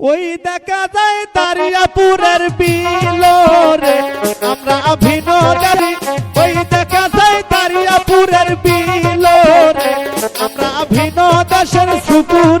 ওই দেখা যায় দারিয়াপুরের বিলরে। আমরা অভিনদারি ওই দেখা যায় দারিয়াপুরের বিলরে। আমরা অভিনদাসের সুপুর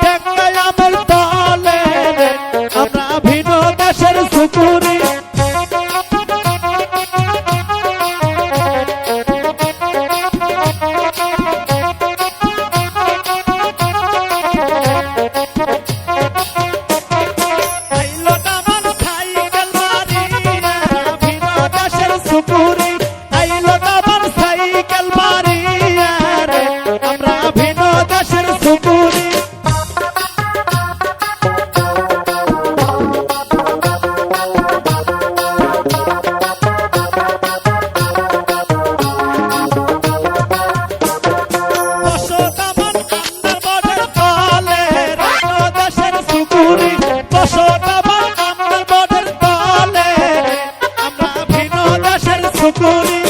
Socorro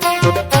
Thank you.